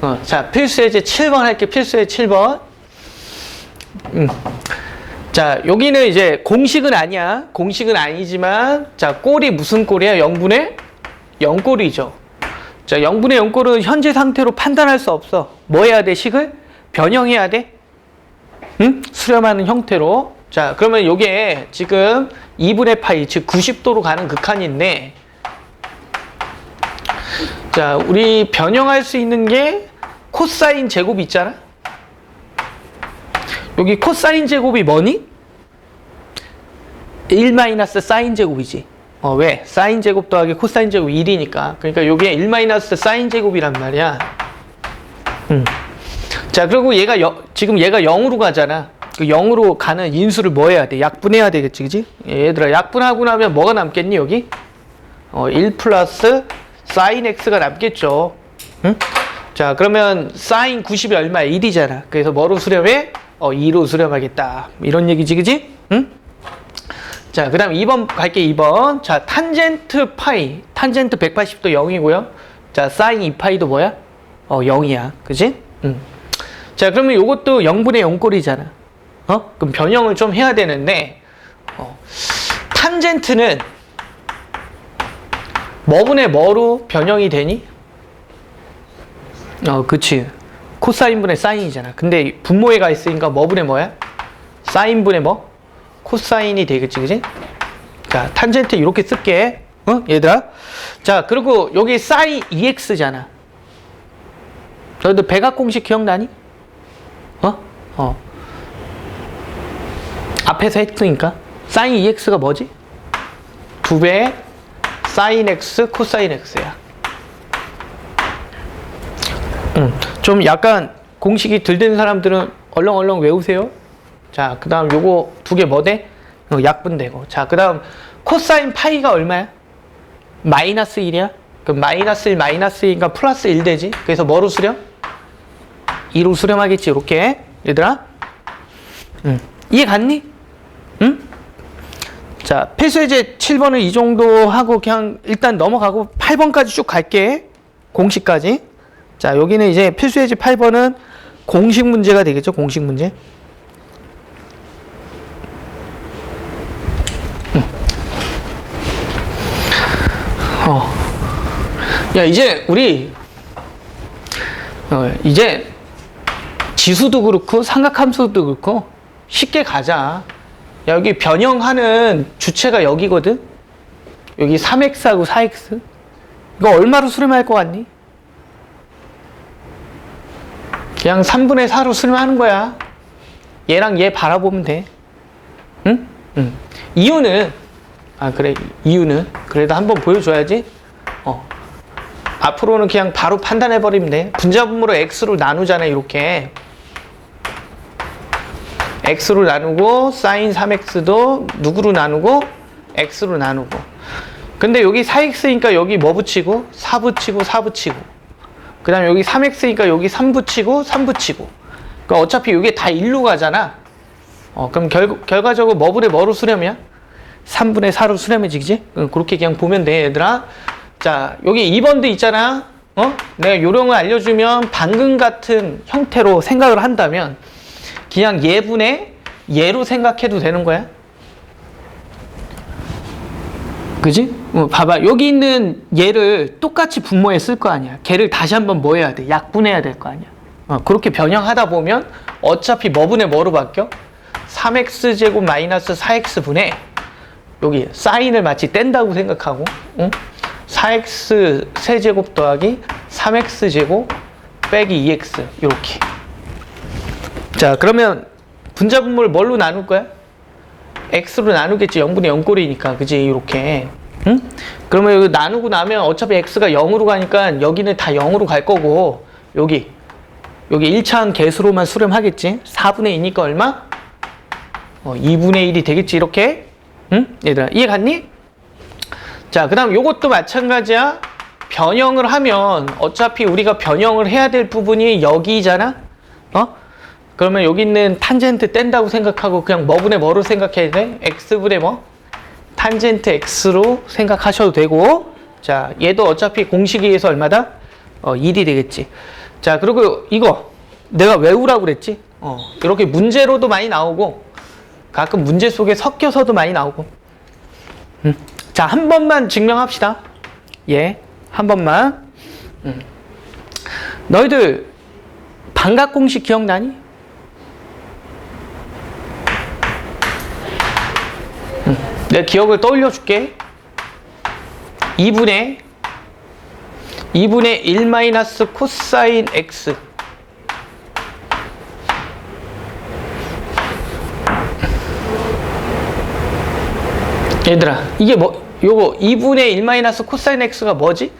어, 자, 필수의 제 7번 할게. 필수의 7번. 음. 자, 여기는 이제 공식은 아니야. 공식은 아니지만, 자, 꼴이 무슨 꼴이야? 0분의 0꼴이죠. 자, 0분의 0꼴은 현재 상태로 판단할 수 없어. 뭐 해야 돼, 식을? 변형해야 돼? 응? 수렴하는 형태로. 자, 그러면 요게 지금 2분의 파이, 즉 90도로 가는 극한인데, 자, 우리 변형할 수 있는 게 코사인 제곱 있잖아? 여기 코사인 제곱이 뭐니? 1 마이너스 사인 제곱이지. 어, 왜? 사인 제곱 더하기 코사인 제곱 1이니까. 그러니까 여기에 1 마이너스 사인 제곱이란 말이야. 음. 자, 그리고 얘가 여, 지금 얘가 0으로 가잖아. 그 0으로 가는 인수를 뭐 해야 돼? 약분해야 되겠지, 그지? 얘들아, 약분하고 나면 뭐가 남겠니, 여기? 어, 1 플러스 사인 x가 남겠죠. 응? 자, 그러면 사인 90이 얼마야? 1이잖아. 그래서 뭐로 수렴해? 어, 2로 수렴하겠다. 이런 얘기지, 그지? 응? 자, 그 다음 2번 갈게, 2번. 자, 탄젠트 파이. 탄젠트 180도 0이고요. 자, 사인 2파이도 뭐야? 어, 0이야. 그지? 응. 자, 그러면 요것도 0분의 0꼴이잖아. 어? 그럼 변형을 좀 해야 되는데, 어, 탄젠트는 뭐분의 뭐로 변형이 되니? 어, 그치. 코사인분의 사인이잖아. 근데 분모에 가 있으니까 뭐분의 뭐야? 사인분의 뭐? 코사인이 되겠지, 그지? 자, 탄젠트 이렇게 쓸게. 어? 얘들아. 자, 그리고 여기 사인 2x잖아. 너희들 백악 공식 기억나니? 어? 어. 앞에서 했으니까. 사인 2x가 뭐지? 두 배의 사인 x, 코사인 x야. 음, 좀 약간 공식이 들된 사람들은 얼렁얼렁 외우세요. 자, 그 다음 요거 두 개 뭐 돼? 어, 약분되고. 자, 그 다음 코사인 파이가 얼마야? 마이너스 1이야? 그럼 마이너스 1, 마이너스 2니까 플러스 1 되지? 그래서 뭐로 수렴? 2로 수렴하겠지, 이렇게. 얘들아? 음. 이해 갔니? 응? 자, 필수예제 7번은 이 정도 하고 그냥 일단 넘어가고 8번까지 쭉 갈게. 공식까지. 자, 여기는 이제 필수예제 8번은 공식 문제가 되겠죠. 공식 문제. 음. 어. 야, 이제 우리 어, 이제 지수도 그렇고 삼각함수도 그렇고 쉽게 가자. 야, 여기 변형하는 주체가 여기거든? 여기 3x하고 4x? 이거 얼마로 수렴할 것 같니? 그냥 3분의 4로 수렴하는 거야. 얘랑 얘 바라보면 돼. 응? 응. 이유는, 아, 그래. 이유는. 그래도 한번 보여줘야지. 어. 앞으로는 그냥 바로 판단해버리면 돼. 분자분모로 x로 나누잖아, 이렇게. X로 나누고 사인 3x도 누구로 나누고 x로 나누고. 근데 여기 4x니까 여기 뭐 붙이고? 4 붙이고 4 붙이고. 그 다음에 여기 3x니까 여기 3 붙이고 3 붙이고. 그러니까 어차피 이게 다 1로 가잖아. 어, 그럼 결, 결과적으로 뭐분의 뭐로 수렴이야? 3분의 4로 수렴해지지? 응, 그렇게 그냥 보면 돼 얘들아. 자 여기 2번도 있잖아. 어? 내가 요령을 알려주면 방금 같은 형태로 생각을 한다면 그냥 예분의 예로 생각해도 되는 거야. 그지? 어, 봐봐. 여기 있는 얘를 똑같이 분모에 쓸 거 아니야. 걔를 다시 한번 뭐 해야 돼? 약분해야 될 거 아니야. 어, 그렇게 변형하다 보면 어차피 뭐분의 뭐로 바뀌어? 3x제곱 마이너스 4x분의 여기 사인을 마치 뗀다고 생각하고 응? 4x 세제곱 더하기 3x제곱 빼기 2x 이렇게 자, 그러면 분자분모를 뭘로 나눌 거야? x로 나누겠지. 0분의 0꼴이니까. 그지? 이렇게. 응? 그러면 여기 나누고 나면 어차피 x가 0으로 가니까 여기는 다 0으로 갈 거고 여기 여기 1차원 개수로만 수렴하겠지. 4분의 2니까 얼마? 어, 2분의 1이 되겠지. 이렇게. 응? 얘들아, 이해 갔니? 자, 그 다음 요것도 마찬가지야. 변형을 하면 어차피 우리가 변형을 해야 될 부분이 여기잖아? 어? 그러면 여기 있는 탄젠트 뗀다고 생각하고 그냥 뭐분의 뭐로 생각해야 돼? x분의 뭐? 탄젠트 x로 생각하셔도 되고 자 얘도 어차피 공식에 의해서 얼마다? 어 1이 되겠지 자, 그리고 이거 내가 외우라고 그랬지? 어, 이렇게 문제로도 많이 나오고 가끔 문제 속에 섞여서도 많이 나오고. 음. 자, 한 번만 증명합시다. 예, 한 번만. 음. 너희들 반각 공식 기억나니? 내 기억을 떠올려 줄게. 2분의 2분의 1 마이너스 코사인 x 얘들아 이게 뭐 요거 2분의 1 마이너스 코사인 x가 뭐지?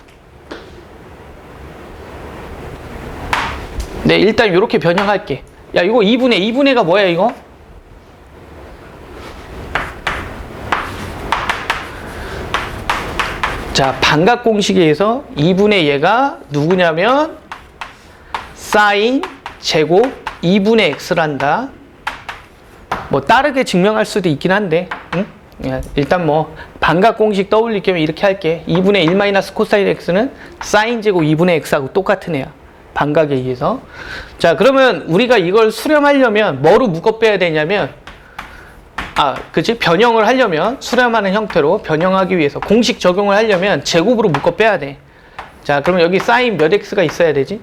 네 일단 이렇게 변형할게 야 이거 2분의 2분의가 뭐야 이거? 자 반각 공식에 의해서 2분의 얘가 누구냐면 사인 제곱 2분의 x란다. 뭐 다르게 증명할 수도 있긴 한데 응? 야, 일단 뭐 반각 공식 떠올릴 겸 이렇게 할게. 2분의 1 마이너스 코사인 x는 사인 제곱 2분의 x하고 똑같은 애야. 반각에 의해서. 자 그러면 우리가 이걸 수렴하려면 뭐로 묶어 빼야 되냐면 아 그치? 변형을 하려면 수렴하는 형태로 변형하기 위해서 공식 적용을 하려면 제곱으로 묶어 빼야 돼 자 그러면 여기 사인 몇 x가 있어야 되지?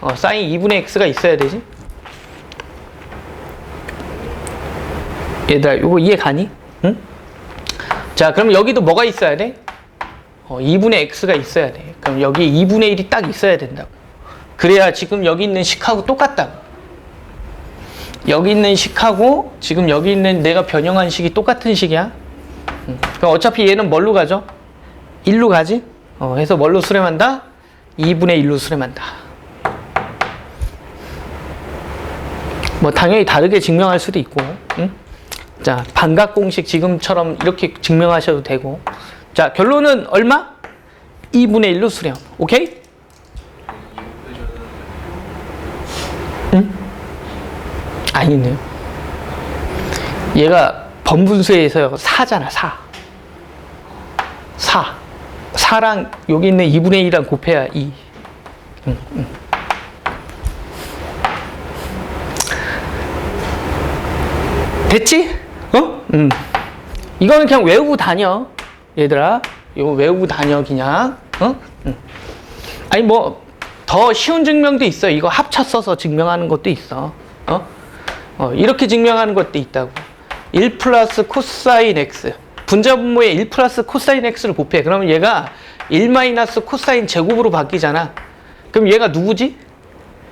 어, 사인 2분의 x가 있어야 되지? 얘들아 이거 이해 가니? 응? 자 그럼 여기도 뭐가 있어야 돼? 어, 2분의 x가 있어야 돼. 그럼 여기 2분의 1이 딱 있어야 된다고. 그래야 지금 여기 있는 식하고 똑같다고 여기 있는 식하고 지금 여기 있는 내가 변형한 식이 똑같은 식이야 응. 그럼 어차피 얘는 뭘로 가죠? 1로 가지? 어, 해서 뭘로 수렴한다? 2분의 1로 수렴한다 뭐 당연히 다르게 증명할 수도 있고 응? 자, 반각 공식 지금처럼 이렇게 증명하셔도 되고. 자, 결론은 얼마? 2분의 1로 수렴. 오케이? 아니네요. 얘가 번분수에서 4잖아, 4. 4. 4랑 여기 있는 2분의 1이랑 곱해야 2. 응, 응. 됐지? 어? 음. 이거는 그냥 외우고 다녀. 얘들아. 이거 외우고 다녀, 그냥. 어? 음. 아니, 뭐, 더 쉬운 증명도 있어. 이거 합쳐 써서 증명하는 것도 있어. 어? 어, 이렇게 증명하는 것도 있다고. 1 플러스 코사인 x. 분자 분모에 1 플러스 코사인 x를 곱해. 그러면 얘가 1 마이너스 코사인 제곱으로 바뀌잖아. 그럼 얘가 누구지?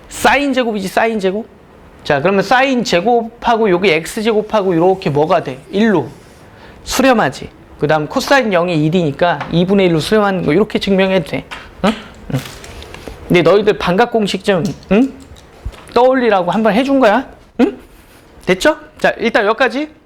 사인 제곱이지, 사인 제곱? 자, 그러면 사인 제곱하고 여기 x 제곱하고 이렇게 뭐가 돼? 1로 수렴하지. 그 다음 코사인 0이 1이니까 2분의 1로 수렴하는 거 이렇게 증명해도 돼. 응? 응. 근데 너희들 반각 공식 좀 응? 떠올리라고 한번 해준 거야. 응? 됐죠? 자, 일단 여기까지.